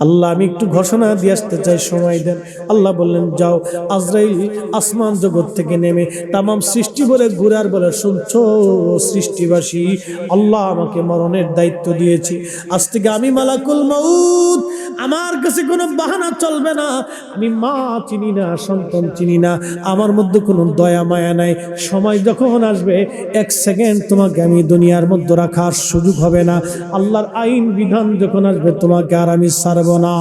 আল্লাহ, আমি একটু ঘোষণা দিয়ে আসতে চাই, সময় দেন। আল্লাহ বললেন, যাও। আজরাইল আসমান জগৎ থেকে নেমে তামাম সৃষ্টি বলে ঘুরার বলে, শুনছ সৃষ্টিবাসী? আল্লাহ আমাকে মরণের দায়িত্ব দিয়েছে। আজ থেকে আমি মালাকুল মউত। আমার কাছে কোনো বাহানা চলবে না। আমি মা চিনি না, সন্তান চিনি না। আমার মধ্যে কোনো দয়া, মায়া নাই। সময় যখন আসবে, এক সেকেন্ড তোমাকে আমি দুনিয়ার মধ্যে রাখার সুযোগ হবে না। আল্লাহর আইন, বিধান যখন আসবে, তোমাকে আর আমি ছাড়ব না।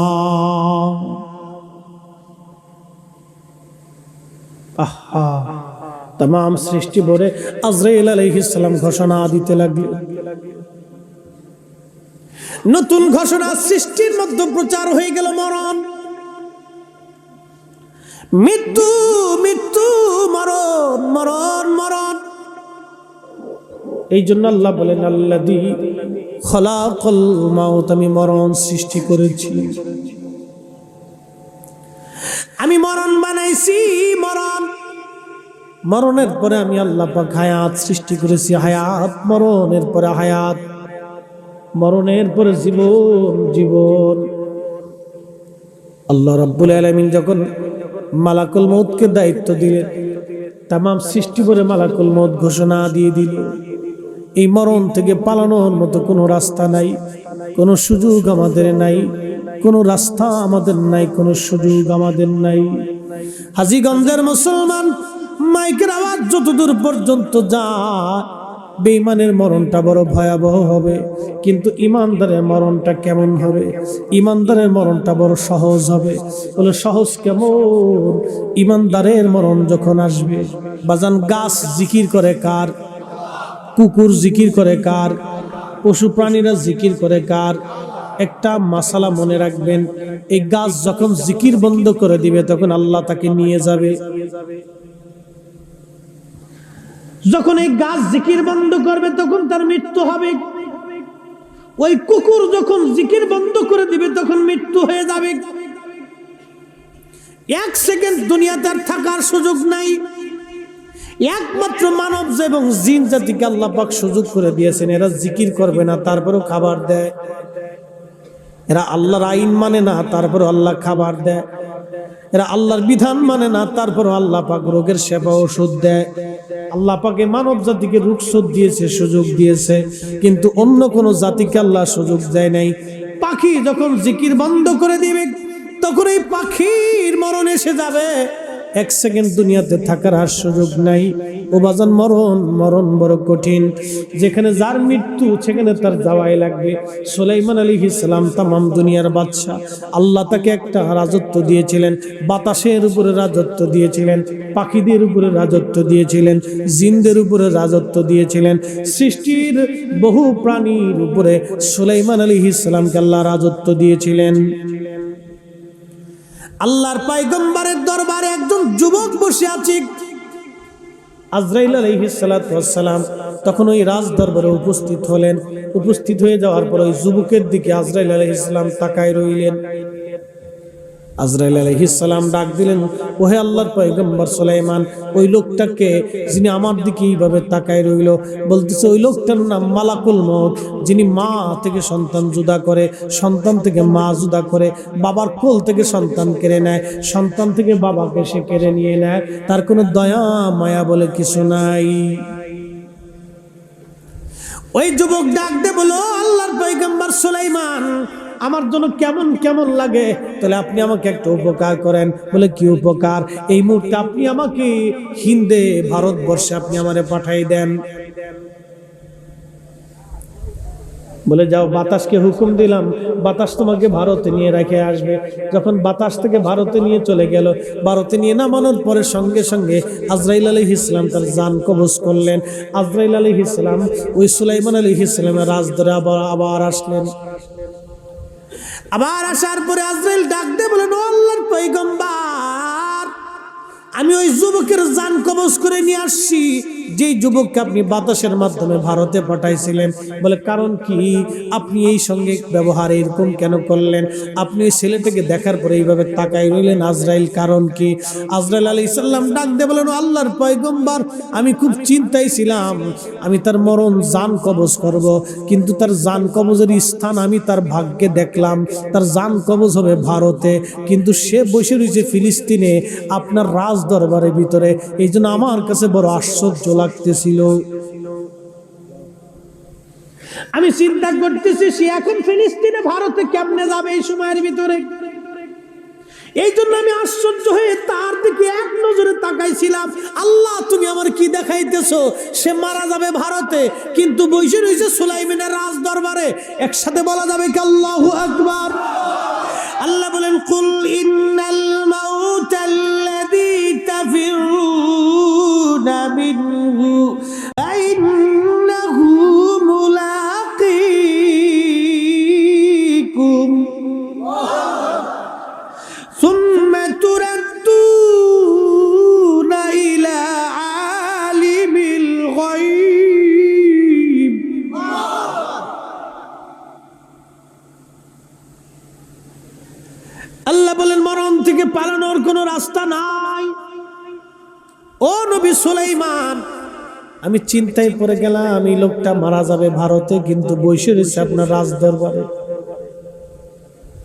আহা তাম সৃষ্টি ভরে আজরাইল আলাইহিস সালাম ঘোষণা দিতে লাগল। নতুন ঘোষণা সৃষ্টির মধ্যে প্রচার হয়ে গেল মরণ। মৃত্যু মৃত্যু, মরণ মরণ মরণ। এই জন্য আল্লাহ বলেন আল্লাদি খলাকল মাউত, আমি মরণ সৃষ্টি করেছি। আমি মরণ বানাইছি, মরণ। মরণের পরে আমি আল্লাহ পাক হায়াত সৃষ্টি করেছি, হায়াত, মরণের পরে হায়াত। মরণের পরে জীবন জীবন। আল্লাহ রাব্বুল আলামিন যখন মালাকুল মৌতকে দায়িত্ব দিলেন, তামাম সৃষ্টি করে মালাকুল মৌত ঘোষণা দিয়ে দিল এই মরণ থেকে পালানোর মতো কোনো রাস্তা নাই, কোনো সুযোগ আমাদের নাই, কোনো রাস্তা আমাদের নাই, কোনো সুযোগ আমাদের নাই। হাজিগঞ্জের মুসলমান মাইকের আওয়াজ যতদূর পর্যন্ত যায় বেইমানের মরণটা বড় ভয়াবহ হবে, কিন্তু ইমানদারের মরণটা কেমন হবে? ইমানদারের মরণটা বড় সহজ হবে। বলে, সহজ কেমন? ইমানদারের মরণ যখন আসবে, বাজান গাছ জিকির করে কার? কুকুর জিকির করে কার? পশু প্রাণীরা জিকির করে কার? একটা মাসালা মনে রাখবেন, এই গাছ যখন জিকির বন্ধ করে দিবে, তখন আল্লাহ তাকে নিয়ে যাবে। যখন এই গাছ জিকির বন্ধ করবে, তখন তার মৃত্যু হবে। ওই কুকুর যখন জিকির বন্ধ করে দিবে, তখন মৃত্যু হয়ে যাবে। এক সেকেন্ড দুনিয়াতে আর থাকার সুযোগ নাই। একমাত্র মানব এবং জিন জাতিকে আল্লাহ পাক সুযোগ করে দিয়েছেন, এরা জিকির করবে না, তারপরেও খাবার দেয়। এরা আল্লাহর আইন মানে না তারপরে আল্লাহ খাবার দেয়। এরা আল্লাহর বিধান মানে না তারপরে আল্লাহ পাক রোগের সেবা ওষুধ দেয়। আল্লাহ পাকে মানব জাতিকে রুখসুদ দিয়েছে, সুযোগ দিয়েছে, কিন্তু অন্য কোনো জাতিকে আল্লাহ সুযোগ দেয় নাই। পাখি যখন জিকির বন্ধ করে দিবে, তখন এই পাখির মরণ এসে যাবে। এক সেকেন্ড দুনিয়াতে থাকার আর সুযোগ নাই। ও বাজান মরণ মরণ বড় কঠিন। যেখানে যার মৃত্যু, সেখানে তার যাওয়াই লাগবে। সুলাইমান আলী ইসলাম তামাম দুনিয়ার বাদশাহ। আল্লাহ তাকে একটা রাজত্ব দিয়েছিলেন। বাতাসের উপরে রাজত্ব দিয়েছিলেন। পাখিদের উপরে রাজত্ব দিয়েছিলেন। জিনদের উপরে রাজত্ব দিয়েছিলেন। সৃষ্টির বহু প্রাণীর উপরে সুলাইমান আলী ইসলামকে আল্লাহ রাজত্ব দিয়েছিলেন। আল্লাহর পাইগম্বারের দরবারে একজন যুবক বসে আছে। আজরাইল আলহিসাল্লাম তখন ওই রাজ দরবারে উপস্থিত হলেন। উপস্থিত হয়ে যাওয়ার পর ওই যুবকের দিকে আজরাইল আলহিসাম তাকায় রইলেন। আজরাইল আলহিসাম ডাক দিলেন, ওহে আল্লাহর পয়গম্বর সুলাইমান, ওই লোকটাকে যিনি আমার দিকে এইভাবে তাকায় রইল, বলতেছে, ওই লোকটার নাম মালাকুল মত যিনি মা থেকে সন্তান জুদা করে, সন্তান থেকে মা জুদা করে, বাবার কোল থেকে সন্তান কেড়ে নেয়, সন্তান থেকে বাবাকে সে কেড়ে নিয়ে নেয়, তার কোনো দয়া, মায়া বলে কিছু নাই। ওই যুবক ডাক দে বলো আল্লাহর পয়গম্বর সুলাইমান আমার জন্য কেমন কেমন লাগে? তাহলে আপনি আমাকে একটা উপকার করেন। বলে, কি উপকার? এই মুহূর্তে আপনি আমাকে হিন্দে ভারতবর্ষে আপনি আমারে পাঠাই দেন। বলে, যাও, বাতাসকে হুকুম দিলাম। বাতাস তোমাকে ভারতে নিয়ে রেখে আসবে। যখন বাতাস থেকে ভারতে নিয়ে চলে গেল, ভারতে নিয়ে নামানোর পরে সঙ্গে সঙ্গে আজরাইল আলী ইসলাম তার যান কবজ করলেন। আজরাইল আলী ইসলাম ওই সুলাইমান আলী ইসলামের রাজ ধরে আবার আবার আসলেন। আবার আসার পরে আজরাইল ডাক দিয়ে বলেন "ও আল্লাহর পয়গম্বর, আমি ওই যুবকের জান কবজ করে নিয়ে আসছি। যেই যুবককে আপনি বাতাসের মাধ্যমে ভারতে পাঠাইছিলেন, বলে, কারণ কি? আপনি এই সঙ্গে ব্যবহার এরকম কেন করলেন? আপনি এই ছেলেটাকে দেখার পরে এইভাবে তাকাই রইলেন, আজরাইল কারণ কি? আজরাইল আলী ইসাল্লাম ডাক দিয়ে বলেন, আল্লাহর পয়গম্বর, আমি খুব চিন্তায় ছিলাম। আমি তার মরণ জান কবজ করব, কিন্তু তার জান কবজের স্থান আমি তার ভাগ্যে দেখলাম। তার জান কবজ হবে ভারতে, কিন্তু সে বসে রয়েছে ফিলিস্তিনে, আপনার রাজ দরবারের ভিতরে। এই আমার কাছে বড় আশ্চর্য লাগতেছিল। আমি চিন্তা করতেছি সে এখন ফিলিস্তিনে ভারতে কেমনে যাবে এই সময়ের ভিতরে। এই জন্য আমি আশ্চর্য হয়ে তার দিকে এক নজরে তাকাইছিলাম। আল্লাহ, তুমি আমার কি দেখাইতেছো? সে মারা যাবে ভারতে, কিন্তু বৈশে রয়েছে সুলাইমিনের রাজ দরবারে একসাথে বলা যাবে কি আল্লাহ আকবার? আল্লাহ বলেন, কুল ইন্নাল মাউতাল্লাযী চিন্তায় পড়ে গেলাম আমি লোকটা মারা যাবে ভারতে, কিন্তু বৈশে রয়েছে আপনার রাজ দরবারে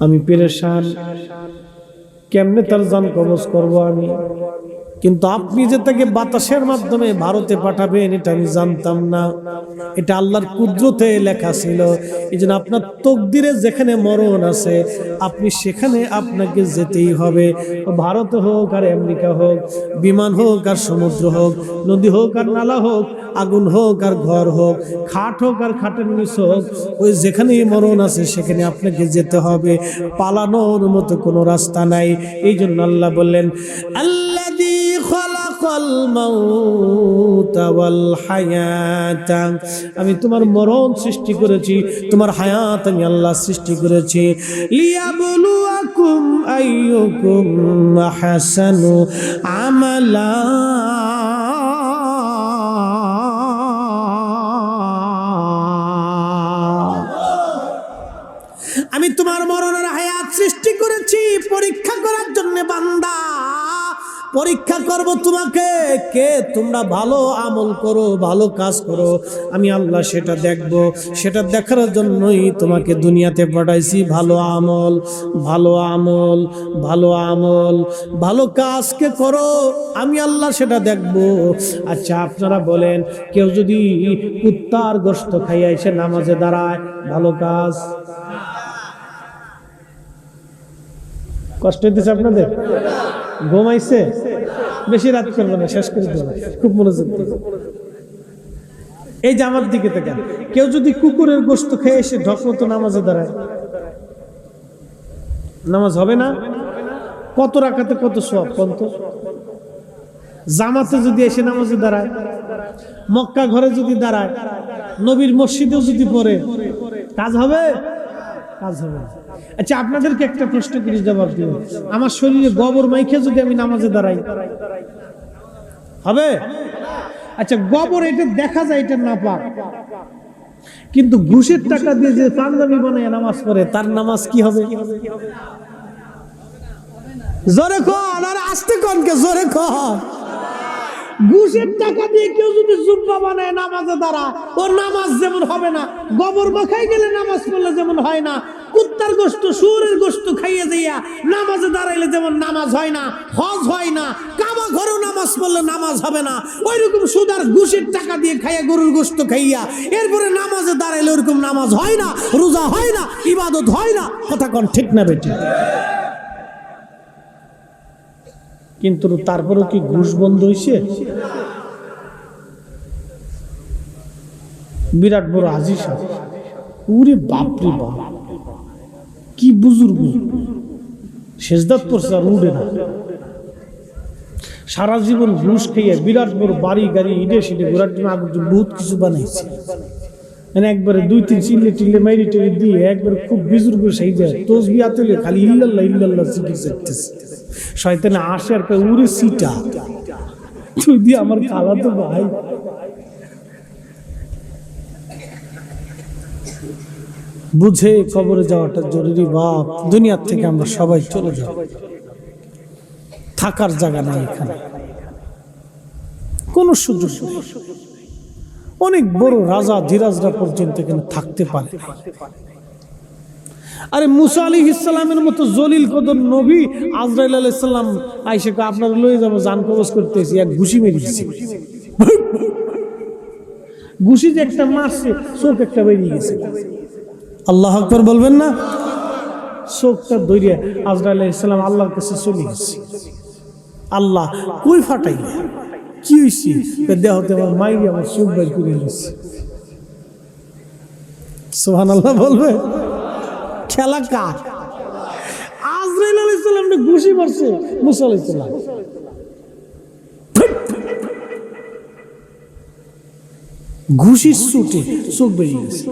আমি পেরেশান, কেমনে তার জান কবজ করব আমি? কিন্তু আপনি যে তাকে বাতাসের মাধ্যমে ভারতে পাঠাবেন, এটা আমি জানতাম না। এটা আল্লাহর কুদরতে লেখা ছিল। এই জন্য আপনার তকদিরে যেখানে মরণ আছে, আপনি সেখানে আপনাকে যেতেই হবে। ভারত হোক আর আমেরিকা হোক, বিমান হোক আর সমুদ্র হোক, নদী হোক আর নালা হোক আগুন হোক আর ঘর হোক, খাট হোক আর খাটের নিচ হোক, ওই যেখানেই মরণ আছে সেখানে আপনাকে যেতে হবে। পালানোর মতো কোনো রাস্তা নাই। এই জন্য আল্লাহ বললেন আমি তোমার মরণ সৃষ্টি করেছি, তোমার হায়াত আমি আল্লাহ সৃষ্টি করেছি। লিয়াবলুয়াকুম আইয়ুকুম আহসানু আমালা। আমি তোমার মরণের হায়াত সৃষ্টি করেছি। পরীক্ষা করার জন্য বান্দা। পরীক্ষা করব তোমাকে। কে? তোমরা ভালো আমল করো, ভালো কাজ করো। আমি আল্লাহ সেটা দেখব। সেটা দেখার জন্যই তোমাকে দুনিয়াতে পাঠাইছি। ভালো আমল ভালো আমল ভালো আমল, ভালো কাজকে করো। আমি আল্লাহ সেটা দেখব। আচ্ছা আপনারা বলেন, কেউ যদি কুত্তার গোস্ত খাইয়া এসে নামাজে দাঁড়ায়, ভালো কাজ? কষ্ট হইতেছে আপনাদের? ঘুমাইছে? বেশি রাত করবে না, শেষ করে দেবে খুব মনোযোগ এই জামার দিকে থেকে কেউ যদি কুকুরের গোস্ত খেয়ে এসে ঢকমত নামাজে দাঁড়ায়, নামাজ হবে না? কত রাখাতে কত সব কত জামাতে যদি এসে নামাজে দাঁড়ায়, মক্কা ঘরে যদি দাঁড়ায়, নবীর মসজিদেও যদি পড়ে, কাজ হবে? কাজ হবে। আচ্ছা আপনাদেরকে একটা প্রশ্ন করি, জবাব দিব আমার শরীরে গোবর মাইখে যদি আমি নামাজে দাঁড়াই, হবে? আচ্ছা গোবর এটা দেখা যায়, এটা না পাক। কিন্তু ঘুষের টাকা দিয়ে যে পাঞ্জাবি বানায় নামাজ পড়ে, তার নামাজ কি হবে? জোরে কন, আর আস্তে কনকে, জোরে কন। ঘুষের টাকা দিয়ে কেউ যদি জুব্বা বানায় নামাজে দাঁড়া ও নামাজ যেমন হবে না, গোবর মাখাই গেলে নামাজ পড়লে যেমন হয় না, কুত্তার গোস্ত সুরের গোস্ত খাইয়ে দিয়া, নামাজে দাঁড়াইলে যেমন নামাজ হয় না, হজ হয় না, কাবা ঘরেও নামাজ পড়লে নামাজ হবে না ওই রকম সুদার ঘুষের টাকা দিয়ে খাইয়া গরুর গোস্ত খাইয়া, এরপরে নামাজে দাঁড়াইলে ওরকম নামাজ হয় না, রোজা হয় না, ইবাদত হয় না, কথা কন ঠিক না বেটি কিন্তু তারপরেও কি ঘুষ বন্ধ হয়েছে বিরাট বড় হাজি সাহেব। উরে বাপরে বাপ। কি বুজুর্গ। শেষদাত পড়ছে আর উঠে না। সারা জীবন ঘুষ খেয়ে বিরাট বড় বাড়ি গাড়ি ইডে সিটে ঘোরার জন্য বহুত কিছু বানাইছে। মানে একবারে দুই তিন চিল্লে টিল্লে মাইরি টিলে দিয়ে একবার খুব বিজুর্গ সেই যায়। তসবি আতলে খালি ইল্লাল্লাহ ইল্লাল্লাহ আসে আর উড়ে সিটা। তুই আমার তো ভাই। বুঝে কবরে যাওয়াটা জরুরি বাপ। দুনিয়ার থেকে আমরা সবাই চলে যাব থাকার জায়গা নাই এখানে। কোনো সুযোগ অনেক বড় রাজা, ধীরাজরা পর্যন্ত এখানে থাকতে পারে আরে মুসা আলী ইসলামের মতো জলিল কদর নবী আজরাইল আলাইসাল্লাম আইসেকে আপনার লয়ে যাব জান কবজ করতেছি। এক ঘুষি মেরে দিচ্ছে ঘুষি যে একটা মারছে, চোখ একটা বেরিয়ে গেছে। আল্লাহ আকবর বলবেন না? চোখটা দৈরিয়া আজরাইল ইসলাম আল্লাহর কাছে চলে গেছে। আল্লাহ কই ফাটাইলে কি হয়েছে দেহতে আমার মাইরি, আমার চোখ বের করে গেছে সোহান আল্লাহ বলবে? খেলা কার? আজরাইল আলাইহিস সালামকে ঘুষি মারছে, মুসা আলাইহিস সালাম ঘুষির ছুটে চোখ বেরিয়ে গেছে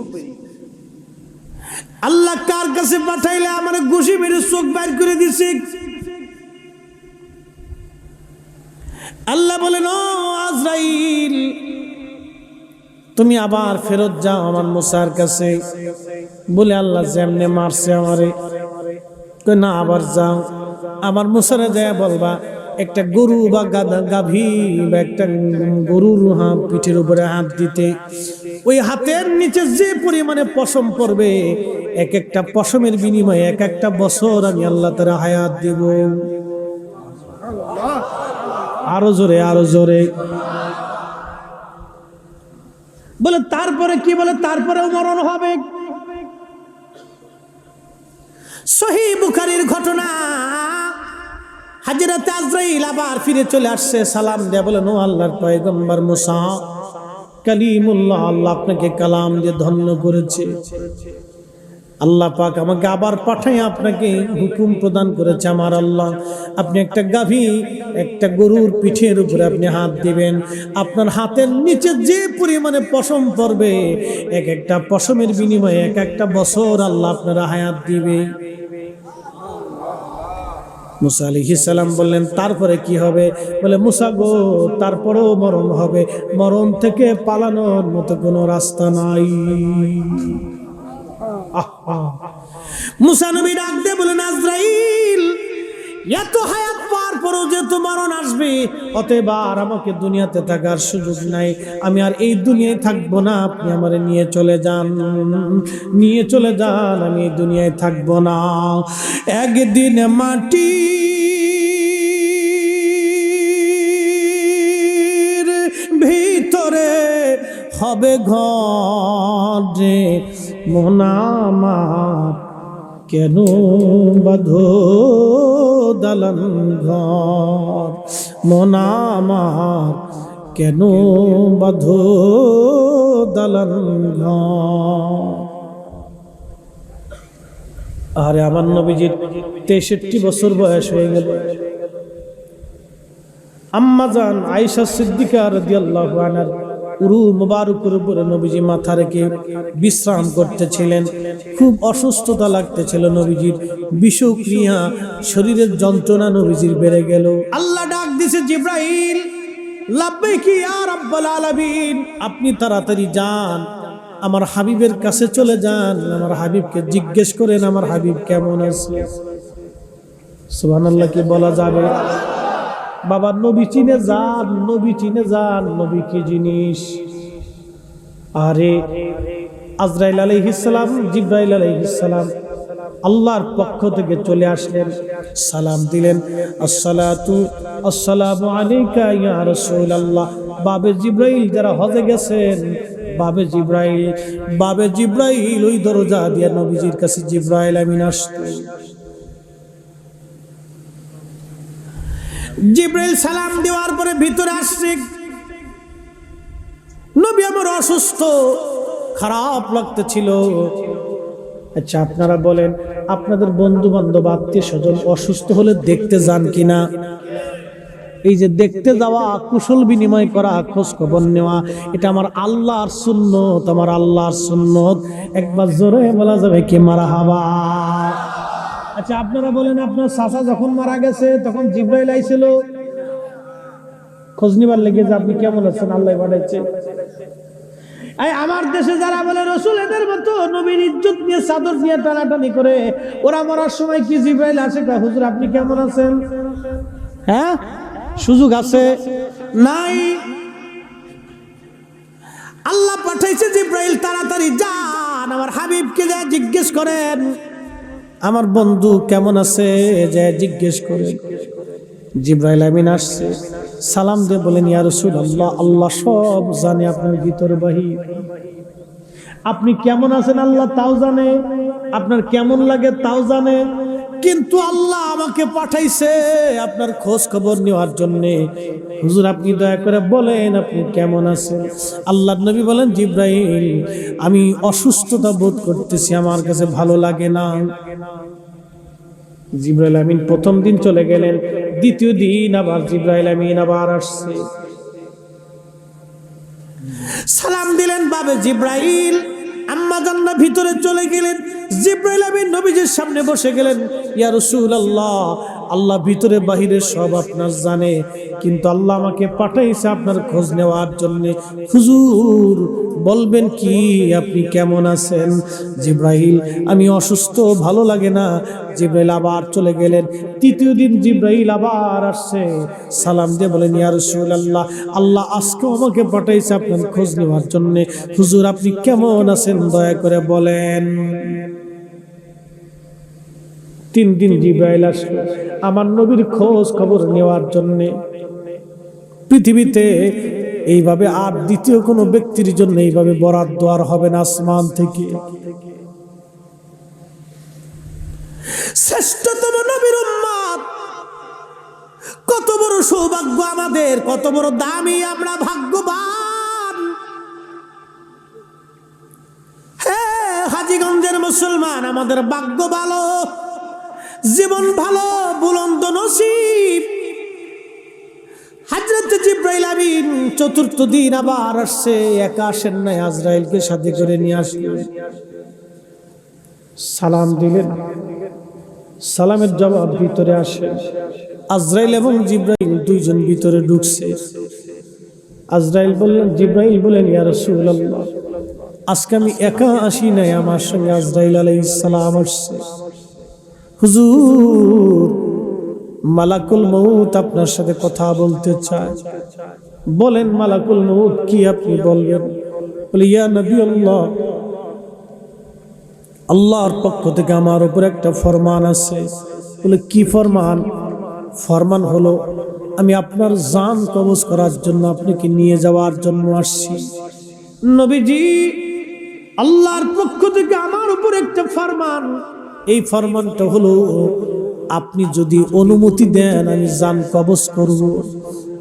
আল্লাহ কার কাছে পাঠাইলে আমার ঘুষি মেরে চোখ বাইর করে দিছে? আল্লাহ বলেন, ও আজরাইল, তুমি আবার ফেরত যাও আমার মুসার কাছে। বলে আল্লাহ যেমনে মারছে আমারে না, আবার যাও। আমার মুসারে যায় বলবা, একটা গরু বা গাধা, গাভী বা একটা গরুর হাত, পিঠের উপরে হাত দিতে। ওই হাতের নিচে যে পরিমাণে পশম পড়বে, এক একটা পশমের বিনিময়ে এক একটা বছর আমি আল্লাহ তারা হায়াত দিব। আরও জোরে আরও জোরে। বলে, তারপরে কি বলে? তারপরেও মরণ হবে। সহি বুখারির ঘটনা। আবার ফিরে চলে আসছে, সালাম দেয়া বলে নো আল্লাহর পয়গম্বর মুসা, কালিমুল্লাহ, আল্লাহ আপনাকে কালাম দিয়ে ধন্য করেছে। আল্লাহ পাক আমাকে আবার পাঠাই আপনাকে হুকুম প্রদান করেছে আমার আল্লাহ। আপনি একটা গাভী, একটা গরুর পিঠের উপরে আপনি হাত দিবেন। আপনার হাতের নিচে যে পরিমাণে পশম পড়বে, এক একটা পশমের বিনিময়ে এক একটা বছর আল্লাহ আপনারা হায়াত দিবে। মুসা সালাম বললেন, তারপরে কি হবে? বলে, মুসা গো, তারপরেও মরণ হবে। মরণ থেকে পালানোর মতো কোনো রাস্তা নাই। মুসা নবী ডাক দিয়ে বলেন, আজরাইল, এত হায়াত পার পরও যেহেতু মরণ আসবে, অতএব আমাকে দুনিয়াতে থাকার সুযোগ নাই। আমি আর এই দুনিয়ায় থাকব না, আপনি আমারে নিয়ে চলে যান, নিয়ে চলে যান, আমি এই দুনিয়ায় থাকব না। একদিন মাটি ভিতরে হবে ঘরে মোনামার কেন বাধো দালান ঘর? মোনামার কেন বাধো দালান ঘর? আরে আমার নবীজির তেষট্টি বছর বয়স হয়ে গেল। আম্মাজান আয়েশা সিদ্দিকা রাদিয়াল্লাহু উরু মুবারকের উপরে নবীজি মাথা রেখে বিশ্রাম করতেছিলেন। খুব অসুস্থতা লাগতেছিল নবীজির। বিষক্রিয়া, শরীরের যন্ত্রণা নবীজির বেড়ে গেল। আল্লাহ ডাক দিছে আলামিন। আপনি তাড়াতাড়ি যান, আমার হাবিবের কাছে চলে যান, আমার হাবিবকে জিজ্ঞেস করেন, আমার হাবিব কেমন আছে? সুবহানাল্লাহ কি বলা যাবে? বাবা, নবী চিনে যান, নবী চিনে যান, নবী কি জিনিস? আরে, আজরাইল আলাইহিসসালাম জিব্রাইল আলাইহিসসালাম আল্লাহর পক্ষ থেকে চলে আসলেন, সালাম দিলেন। আসসালাতু, আসসালামু আলাইকা ইয়া রাসূলুল্লাহ। বাবে জিব্রাইল যারা হজে গেছেন বাবে জিব্রাইল বাবে জিব্রাইল ওই দরজা দিয়ে নবীজির কাছে জিব্রাইল আমিন আসতো জিব্রাইল সালাম দেওয়ার পরে ভিতরে আসছে। নবী আমার অসুস্থ, খারাপ লাগতেছিল। আচ্ছা আপনারা বলেন, আপনাদের বন্ধু বান্ধব আত্মীয় স্বজন অসুস্থ হলে দেখতে যান কিনা? এই যে দেখতে যাওয়া, কুশল বিনিময় করা খোঁজ খবর নেওয়া, এটা আমার আল্লাহর সুন্নত, আমার আল্লাহর সুন্নত। একবার জোরে বলা যাবে কি মারা হাবা আচ্ছা আপনারা বলেন, আপনার চাচা যখন মারা গেছে, তখন জিব্রাইল আইছিল? খোঁজ নিবার লেগে যে আপনি কেমন আছেন, আল্লাহ পাঠাইছে আমার দেশে যারা বলে, রসুল, এদের মতো নবীর ইজ্জত নিয়ে চাদর নিয়ে টানাটানি করে, ওরা মরার সময় কি জিব্রাইল আসে? হুজুর, আপনি কেমন আছেন? হ্যাঁ? সুযোগ আছে? নাই? আল্লাহ পাঠাইছে জিব্রাইল, তাড়াতাড়ি যান। আমার হাবিবকে যা জিজ্ঞেস করেন আমার বন্ধু কেমন আছে? যে জিজ্ঞেস করে। জিব্রাইল আমিন আসছে। সালাম দিয়ে বলেন, ইয়া রাসূলুল্লাহ, আল্লাহ সব জানে আপনার ভিতর বাহির আপনি কেমন আছেন আল্লাহ তাও জানে। আপনার কেমন লাগে তাও জানে। কিন্তু আল্লাহ আমাকে পাঠাইছে আপনার খোঁজ খবর নেওয়ার জন্য। হুজুর, আপনি দয়া করে বলেন আপনি কেমন আছেন? আল্লাহ নবী বলেন, জিব্রাইল, আমি অসুস্থতা বোধ করতেছি, আমার কাছে ভালো লাগে না। জিব্রাইল আমিন প্রথম দিন চলে গেলেন, দ্বিতীয় দিন আবার জিব্রাইল আমিন আবার আসছে। সালাম দিলেন বাবে জিব্রাইল। আম্মা জান্না ভিতরে চলে গেলেন। জিব্রাইল আমিন নবীজির সামনে বসে গেলেন, ইয়া রাসূলুল্লাহ, আল্লাহ ভিতরে বাহিরে সব আপনার জানে, কিন্তু আল্লাহ আমাকে পাঠাইছে আপনার খোঁজ নেওয়ার জন্য। হুজুর, বলবেন কি, আপনি কেমন আছেন? জিব্রাইল, আমি অসুস্থ, ভালো লাগে না। জিব্রাইল আবার চলে গেলেন। তৃতীয় দিন জিব্রাইল আবার আসছে। সালাম দিয়ে বলেন, ইয়া রাসূলুল্লাহ, আল্লাহ আজকেও আমাকে পাঠাইছে আপনার খোঁজ নেওয়ার জন্য। হুজুর, আপনি কেমন আছেন? দয়া করে বলেন। তিন দিন জিব্রাইল আসলো। আমার নবীর খোঁজ খবর নেওয়ার জন্যে। পৃথিবীতে এইভাবে আর দ্বিতীয় কোনো ব্যক্তির জন্য এইভাবে বরাদ্দ আর হবে না আসমান থেকে। শ্রেষ্ঠতম নবীর উম্মত। কত বড় সৌভাগ্য আমাদের, কত বড় দামি আমরা ভাগ্যবান। হ্যাঁ হাজিগঞ্জের মুসলমান, আমাদের ভাগ্য ভালো। জীবন ভালো, বুলন্দ নসিব। হাজরত জিব্রাইল আমিন চতুর্থ দিন আবার আসছে, একা আসেন নাই, আজরাইলকে সাথে করে নিয়ে আসলেন। সালাম দিলেন। সালামের জবাব ভিতরে আসে। আজরাইল এবং জিব্রাইল দুইজন ভিতরে ঢুকছে। আজরাইল বললেন, জিব্রাইল বলেন, ইয়া রাসূলুল্লাহ, আজকে আমি একা আসি নাই, আমার সঙ্গে আজরাইল আলাইহিস সালাম আসছে। হুজুর, মালাকুল মউত আপনার সাথে কথা বলতে চায়। বলেন, মালাকুল মউত কি আপনি বলবেন? বলে, ইয়া নবী আল্লাহ আল্লাহর পক্ষ থেকে আমার উপর একটা ফরমান আছে। বলে, কি ফরমান? ফরমান হলো, আমি আপনার জান কবজ করার জন্য আপনাকে নিয়ে যাওয়ার জন্য আসছি। নবীজি, আল্লাহর পক্ষ থেকে আমার উপর একটা ফরমান এই ফরমানটা হলো, আপনি যদি অনুমতি দেন, আমি জান কবজ করব।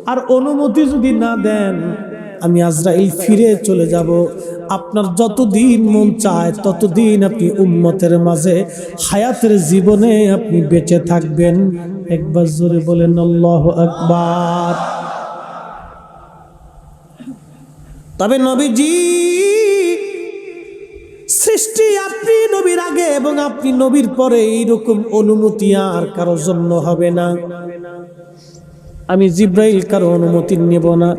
আর অনুমতি যদি না দেন, আমি আজরাইল ফিরে চলে যাব। আপনার যতদিন মন চায়, ততদিন আপনি উম্মতের মাঝে, হায়াতের জীবনে আপনি বেঁচে থাকবেন। একবার জোরে বলেন, আল্লাহ আকবার। তবে নবীজি সৃষ্টি, আপনি নবীর আগে এবং আপনি নবীর পরে এইরকম অনুমতি আর কারও জন্য হবে না। আমি জিব্রাইল কারও অনুমতি নেব না।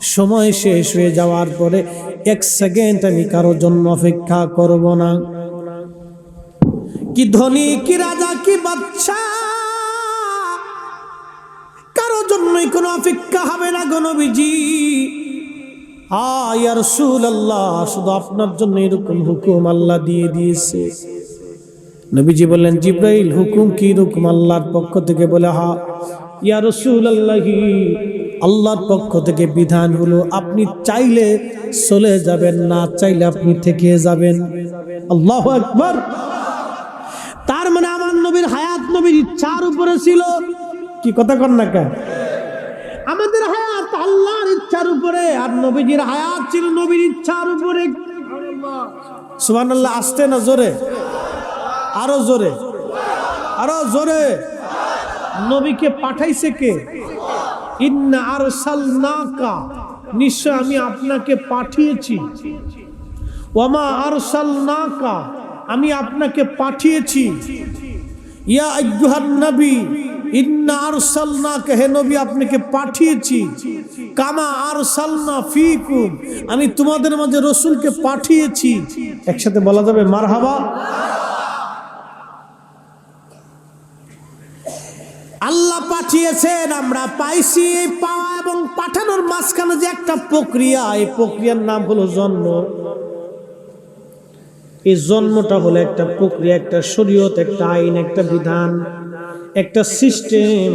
সময় শেষ হয়ে যাওয়ার পরে এক সেকেন্ড আমি কারও জন্য অপেক্ষা করব না। কি ধনী, কি রাজা, কি বাচ্চা কারও জন্যই কোনো অপেক্ষা হবে না গণবিজি আল্লাহ, শুধু আপনার হুকুম আল্লাহ দিয়ে দিয়েছে। নবীজি বললেন হুকুম কি আল্লাহর পক্ষ থেকে? বলে, হা আল্লাহর পক্ষ থেকে বিধান হলো, আপনি চাইলে চলে যাবেন, না চাইলে আপনি থেকে যাবেন। আল্লাহ একবার তার মানে আমার নবীর হায়াত নবীর ইচ্ছার উপরে ছিল। কি কথা কর না কেন? আমাদের হায়াত আল্লাহর ইচ্ছার উপরে আর নবীজির হায়াত ছিল নবীর ইচ্ছার উপরে। সুবহানাল্লাহ আসতে না জোরে? আরও জোরে? আরও জোরে? নবীকে পাঠাইছে কে? ইন্না আরসালনাকা, নিশ্চয় আমি আপনাকে পাঠিয়েছি। ওমা আরসালনাকা, আমি আপনাকে পাঠিয়েছি। ইয়া আইয়ুহান নবী, ইন্না আরসালনাকা, হে নবী, আপনাকে পাঠিয়েছি। কামা আরসালনা ফিকুম, আমি তোমাদের মাঝে রসুলকে পাঠিয়েছি। একসাথে বলা যাবে মারহাবা। আল্লাহ পাঠিয়েছেন, আমরা পাইছি এই পাওয়া এবং পাঠানোর মাঝখানে যে একটা প্রক্রিয়া, এই প্রক্রিয়ার নাম হলো জন্ম। এই জন্মটা হলো একটা প্রক্রিয়া, একটা শরীয়ত, একটা আইন, একটা বিধান, একটা সিস্টেম।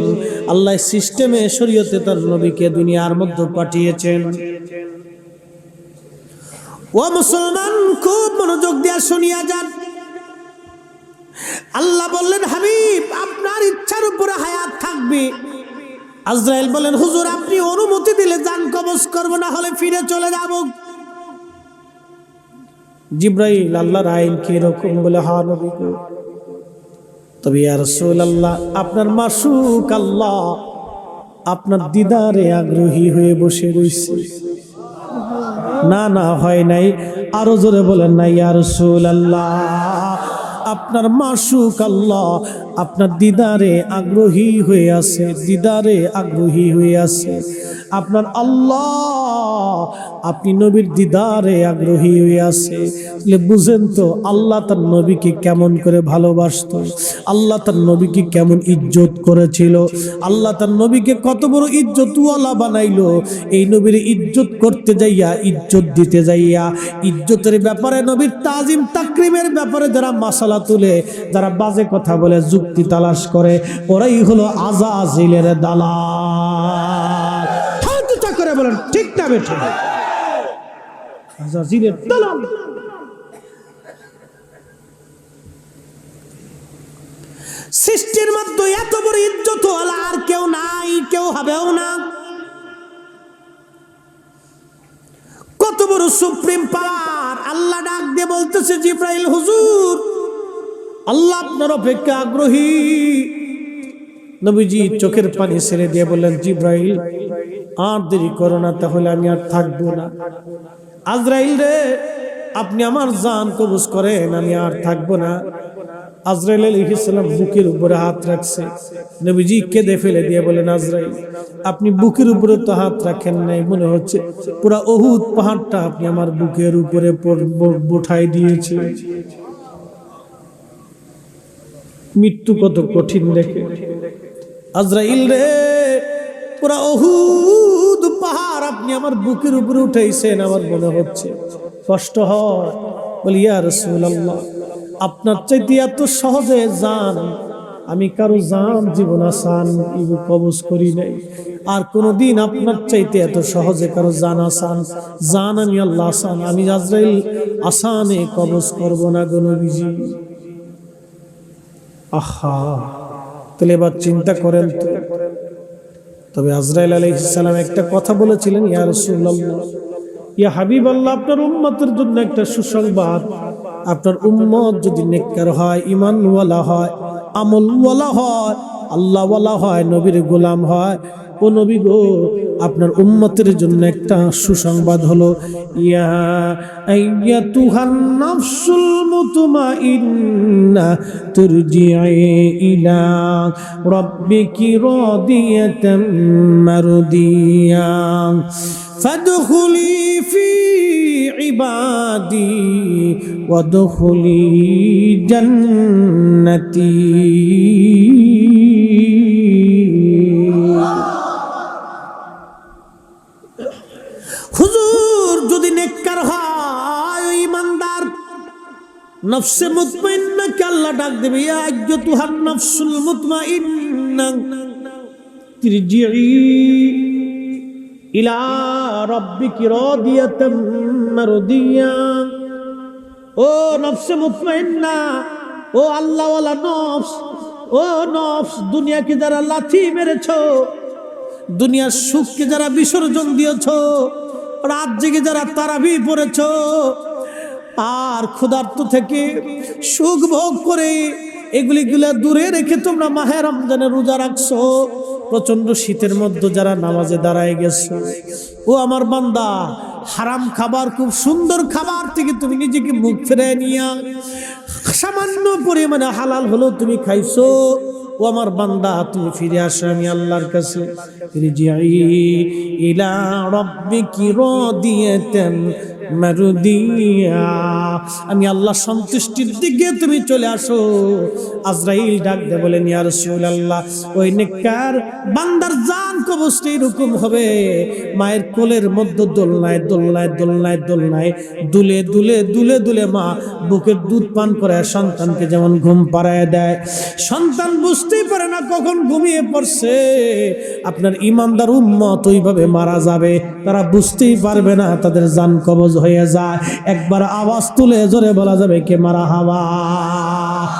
আল্লাহ সিস্টেমে শরীয়তে তার নবীকে দুনিয়ার মধ্যে পাঠিয়েছেন। ও মুসলমান, খুব মনোযোগ দিয়া শুনিয়া যান। আল্লাহ বললেন, হাবিব, আপনার ইচ্ছার উপরে হায়াত থাকবে। আজরাইল বলেন, হুজুর, আপনি অনুমতি দিলে যান, কবজ করব, না হলে ফিরে চলে যাব। জিব্রাইল, আল্লাহর আইন কি রকম বলে? হা নবী গো। তবে ইয়া রাসূলুল্লাহ, আপনার মাসুক আল্লাহ আপনার দিদারে আগ্রহী হয়ে বসে রইছে। না না, হয় নাই। আরও জোরে বলেন না, ইয়া রাসূলুল্লাহ। আপনার মাসুক আল্লাহ। আপনার দিদারে আগ্রহী হয়ে আছে, দিদারে আগ্রহী হয়ে আছে। আপনার আল্লাহ, আপনি নবীর দিদারে আগ্রহী হয়ে আছে। বুঝেন তো, আল্লাহ তার নবীকে কেমন করে ভালোবাসত? আল্লাহ তার নবীকে কেমন ইজ্জত করেছিল? আল্লাহ তার নবীকে কত বড় ইজ্জতওয়ালা বানাইলো? এই নবীর ইজ্জত করতে যাইয়া, ইজ্জত দিতে যাইয়া, ইজ্জতের ব্যাপারে নবীর তাজিম, তাকরিমের ব্যাপারে যারা মাসালা তুলে যারা বাজে কথা বলে, যুক্তি তালাশ করে, ওরাই হলো আজাজিলের ফালতু করে বলেন, ঠিক না বেঠে? আজাজিলের দালাল। সৃষ্টির মধ্যে এত বড় ইজ্জত আর কেউ নাই, কেউ হবেও না। কত বড় সুপ্রিম পাওয়ার, আল্লাহ ডাক দিয়ে বলতেছে, জিব্রাইল, হুজুর আল্লাহ আপনার অপেক্ষা আগ্রহী। নবীজি চোখের পানি ছেড়ে দিয়ে বললেন, জিব্রাইল, আর দেরি করো না, তাহলে আমি আর থাকব না। আজরাইল রে, আপনি আমার জান কবুজ করেন, আমি আর থাকব না। আজরাইল আলাইহিসসালাম বুকের উপরে হাত রাখছে। নবীজি কেঁদে ফেলে দিয়ে বলেন আজরাইল, আপনি বুকের উপরে তো হাত রাখেন নাই, মনে হচ্ছে পুরা অহুদ পাহাড়টা আপনি আমার বুকের উপরে বোঠাই দিয়েছে মৃত্যু কত কঠিন দেখে। আজরাইল রে, পুরা অহুদ পাহাড় আপনি আমার বুকের উপরে উঠাইছেন আমার মনে হচ্ছে। কষ্ট হয়। বলি রাসূলুল্লাহ, আপনার চাইতে এত সহজে যান আমি কারও জান জীবন আসান ইবু কবজ করি নাই। আর কোনদিন আপনার চাইতে এত সহজে কারও জান আসান, জান আমি আল্লাহ আসান, আমি আজরাইল আসানে কবজ করব না গো নবীজি। আহা, তাহলে এবার চিন্তা করেন তো। তবে আজরাইল আলাইহিসসালাম একটা কথা বলেছিলেন, ইয়া রাসূলুল্লাহ, ইয়া হাবিব আল্লাহ আপনার উম্মতের জন্য একটা সুসংবাদ। আপনার উম্মত যদি নেককার হয় ইমানওয়ালা হয়, আমলওয়ালা হয়, আল্লাহওয়ালা হয়, নবীর গোলাম হয় ও নবী গো আপনার উম্মতের জন্য একটা সুসংবাদ হলো ইয়া আইয়াতুহান নাফসুল মুতমাইন্না তুরজিই ইলা রাব্বিকি রাদিয়াতাম মারদিয়া فادخلي في عبادي وادخلي جنتي নফসে মুতমাইন্নাকে আল্লাহ ডাক দেবে, ইয়া আইয়াতুহান নাফসুল মুতমাইন্না তিরজিই ইলা রাব্বিকি রাদিয়াতাম মারদিয়া। ও নফসে মুতমাইন্না ও আল্লাহওয়ালা নফস, ও নফস, দুনিয়াকে যারা লাথি মেরেছো, দুনিয়ার সুখকে যারা বিসর্জন দিয়েছ, রাত জেগে যারা তারাবি পড়েছ আর ক্ষুধার্ত থেকে সুখ ভোগ করে এগুলিগুলা দূরে রেখে তোমরা মাহে রমজানে রোজা রাখছো। প্রচণ্ড শীতের মধ্যে যারা নামাজে দাঁড়ায় গেছো। ও আমার বান্দা, হারাম খাবার, খুব সুন্দর খাবার থেকে তুমি নিজেকে মুখ ফেরায় নিয়া সামান্য পরিমাণে হালাল হলো তুমি খাইছো। ও আমার বান্দা, তুমি ফিরে আসো আমি আল্লাহর কাছে। ইলা রাব্বিকি রাদিয়াতান আমি আল্লাহ সন্তুষ্টির দিকে তুমি চলে আসো। আজরাইল ডাক দে বলেন, ইয়া রাসূলুল্লাহ, ওই নেককার বান্দার জান কবজটা এরকম হবে। মায়ের কোলের মধ্যে দোলনায় দোলনায় দোলনায় দোলনায় দুলে দুলে দুলে দুলে মা বুকের দুধ পান করে, সন্তানকে যেমন ঘুম পাড়ায় দেয়। সন্তান বুঝতেই পারে না কখন ঘুমিয়ে পড়ছে। আপনার ইমানদার উম্মত ওইভাবে মারা যাবে। তারা বুঝতেই পারবে না তাদের জান কবজ হয়ে যায়। একবার আওয়াজ তুলে জোরে বলা যাবে কে মারা হাওয়া?